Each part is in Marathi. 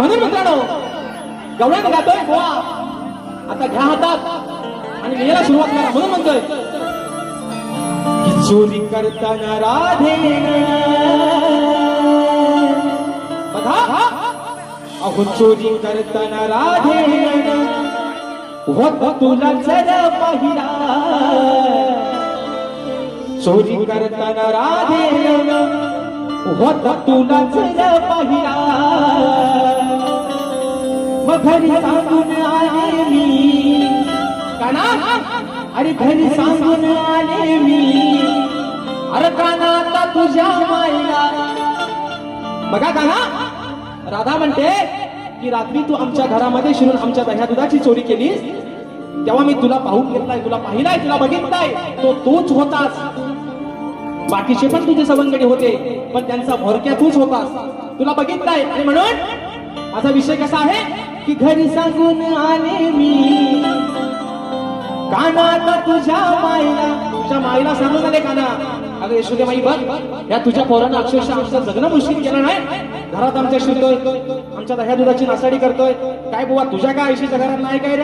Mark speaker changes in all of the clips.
Speaker 1: म्हणून मित्रांनो गवळण गातोय गोवा. आता घ्या हातात आणि लिहायला सुरुवात करा. म्हणून म्हणतोय चोरी करताना राधे बघा. अहो चोरी करताना राधे होत तुला जर पाहिला. चोरी करताना राधे होत तुला जर पाहिला. मग घरी सांगून आले मी. काना? अरे घरी सांगून आले मी. अरे काना आता तुझ्या माईला बघा काना राधा म्हणते की रात्री तू आमच्या घरामध्ये शिरून आमच्या दह्या दुधाची चोरी केलीस. तेव्हा मी तुला पाहून घेतलाय तुला पाहिलाय तुला बघितलाय. तो तूच होतास. बाकीचे पण तुझे सवंगडी होते पण त्यांचा भोरक्या तूच होतास. तुला बघितलाय. आणि म्हणून माझा विषय कसा आहे? की घरी सांगून आले मी. कानात तुझ्या मायला तुझ्या माईला सांगून आले काना. अगं यशोदे माई बघ या तुझ्या पोरानं अक्षरशः आमचं जगणं मुश्किल केलं नाही. घरात आमच्या शिरतोय आमच्या दह्या दुधाची नासाडी करतोय. काय बुवा तुझ्या काय आयुष्याच्या घरात नाही काय रे?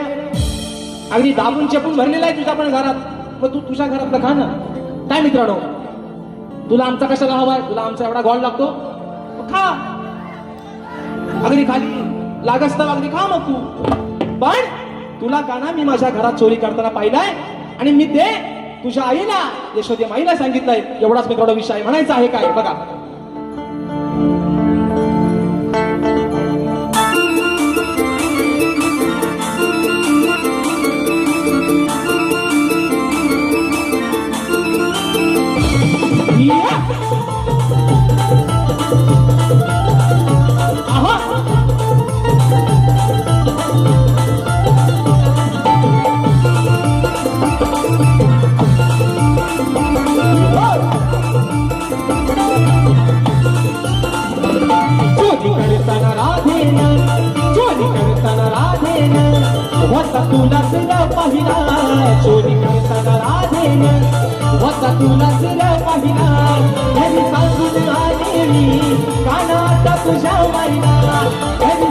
Speaker 1: अगदी दाबून चेपून भरलेला आहे तुझ्या पण घरात. मग तू तुझ्या घरातलं खा ना. काय मित्रांनो? तुला आमचा कशाला हवाय तुला आमचा एवढा गॉल लागतो? खा. अगदी खाली. लागस तर अगदी खा मग तू. पण तुला का ना मी माझ्या घरात चोरी करताना पाहिलाय? आणि मी ते तुझ्या आईला यशोदी माईला सांगितलंय. एवढाच मी थोडा विषय म्हणायचा आहे काय? बघा. Yeah! वसा तुला सिरा पाहिला चोरी करताना राधेन वसा तुला सिरा पाहिला घरी सांगून आलेली कानात तुझ्या माहिला घरी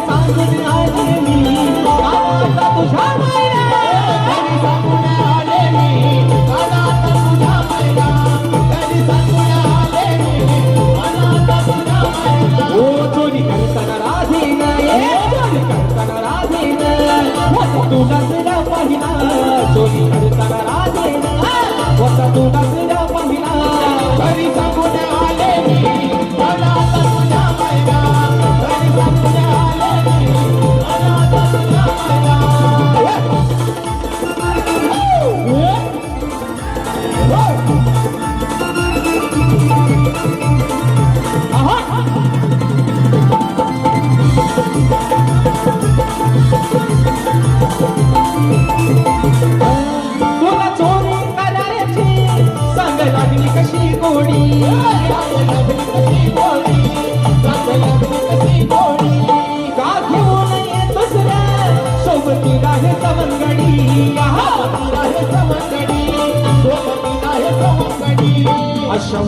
Speaker 1: अशा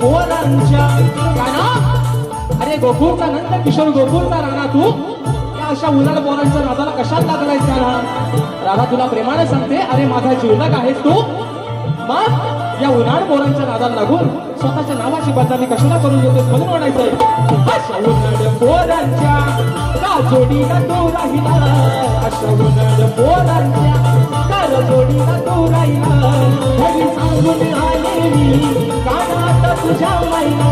Speaker 1: पोरांच्या अरे गोकुळचा नंद किशोर गोकुळचा राणा तू. या अशा उन्हाळ पोरांच्या राजाला कशात लागलायचा राणा? राधा तुला प्रेमाने सांगते अरे माझा जीवलक आहेस तू. मग या उन्हाळ पोरांच्या नादाला लागून स्वतःच्या नावाची बदनामी कशाला करून घेतो म्हणून म्हणायचंय. अशा पोरांच्या का जोडीला राहिला अशा पोरांच्या का जोडीला राहिला घरी सांगून आले मी कानात तुझ्या माईला.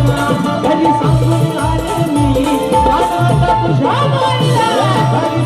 Speaker 1: घरी सांगून आले मी कानात तुझ्या माईला.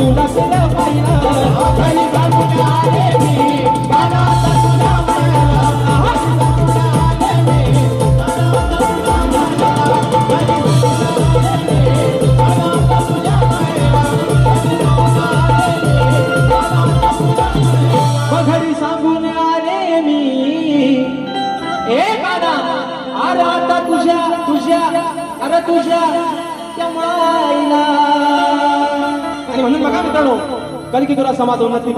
Speaker 1: तुला घरी सांगून आले मी. हे बाना अरे आता तुझ्या तुझ्या अरे तुझ्या त्या माईला. आणि म्हणून बघा मित्रांनो कलिकी तुला समाज उन्नती